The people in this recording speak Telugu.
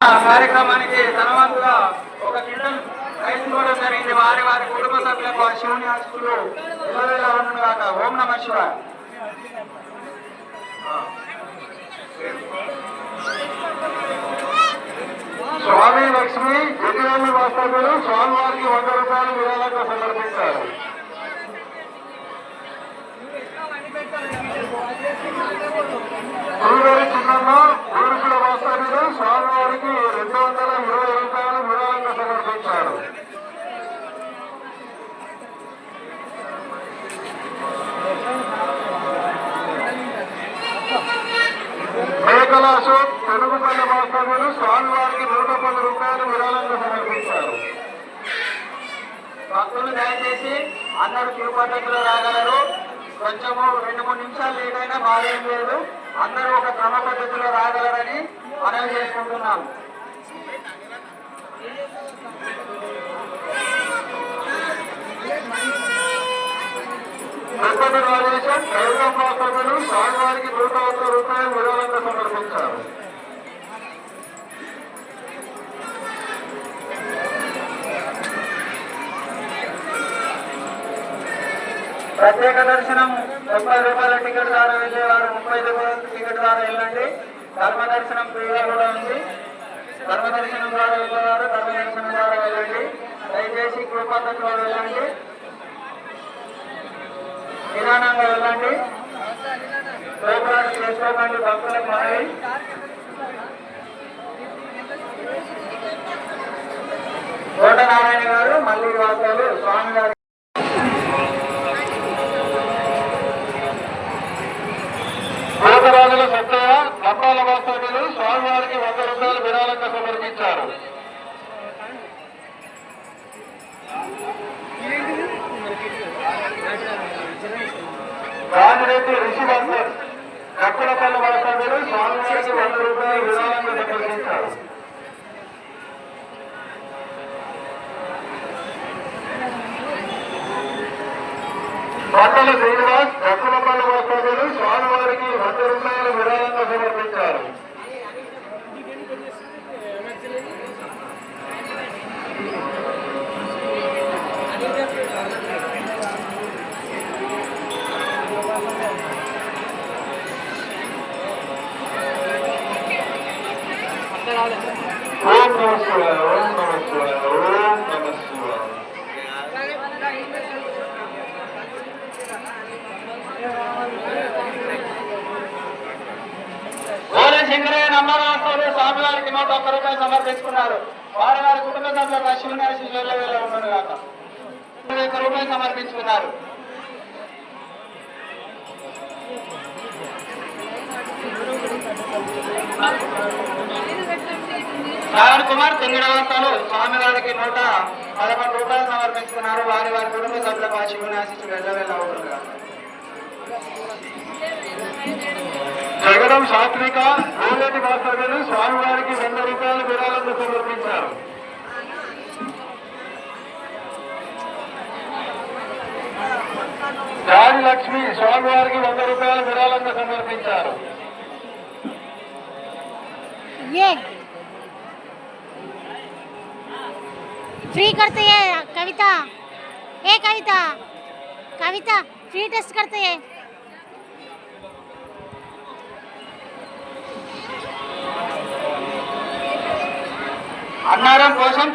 కార్యక్రమానికి ధనవంతుగా ఒక కింటల్ రైస్ కూడా జరిగింది. వారి వారి కుటుంబ సభ్యులకు ఆ శివుని ఆశిస్తులు ఇరవైలో ఉండగాక ఓం నమ శివ స్వామి లక్ష్మి ఎటువంటి వాస్తవ్యులు స్వామివారికి వంద రూపాయలు విరాళంగా సమర్పించారు. శ్రీవారి చిన్నమ్మ వారికి నూట పది రూపాయలు విరాళంగా సమర్పించారు. భక్తులు దయచేసి అందరూ తిరుపతిలో రాగలరు. కొంచెము రెండు మూడు నిమిషాలు లేట్ అయినా బాధేం లేదు. అందరూ ఒక క్రమ పద్ధతిలో రాగలరని మనవి చేసుకుంటున్నాం. వెంకట రాజేశం దైవం స్వామివారికి నూట ఒక్క రూపాయలు విరాళంగా సమర్పించారు. ప్రత్యేక దర్శనం ముప్పై రూపాయల టికెట్ ద్వారా వెళ్ళేవారు ముప్పై రూపాయల టికెట్ ద్వారా వెళ్ళండి. ధర్మ దర్శనం ఫ్రీగా కూడా ఉంది. ధర్మ దర్శనం ద్వారా వెళ్ళేవారు ధర్మ దర్శనం ద్వారా వెళ్ళండి. దయచేసి క్రూ వెళ్ళండి. నిదానంగా వెళ్ళండి. ప్రోగ్రాం చేసుకోకండి భక్తులకు మనవి కోట నారాయణ గారు మళ్ళీ వార్తలు స్వామి గారు రాజిరెడ్డి ఋషివర్ధన్ కక్కులపల్లి వాస్తవ్యులు స్వామివారికి వంద రూపాయలు విరాళంగా సమర్పించారు మండల శ్రీనివాస్ దక్కులపల్లి నమ్మవాస్తవులు స్వామివారికి నూట ఒక్క రూపాయలు సమర్పించుకున్నారు. వారి వారి కుటుంబ సభ్యులు అశ్విని ఆశీస్సులు వెళ్ళ ఉన్నాడు కాక. ఇరవై ఒక్క రూపాయలు సమర్పించుకున్నారు. శ్రావణ్ కుమార్ తింగడవంతాలు స్వామివారికి నూట పదకొండు రూపాయలు సమర్పించుకున్నారు. వారి వారి కుటుంబ సభ్యులకు అశ్విని ఆశీస్సులు వెళ్ళ వెళ్ళ ఉన్నాడు కాక జగడం సాత్విక గోలేటి వాస్తవ్యులు స్వామివారికి వంద రూపాయల విరాళంగా సమర్పించారు. దాడి లక్ష్మి స్వామివారికి వంద రూపాయల విరాళంగా సమర్పించారు. फ्री करते हैं कविता ए कविता कविता फ्री टेस्ट करते हैं అన్నారం కోసం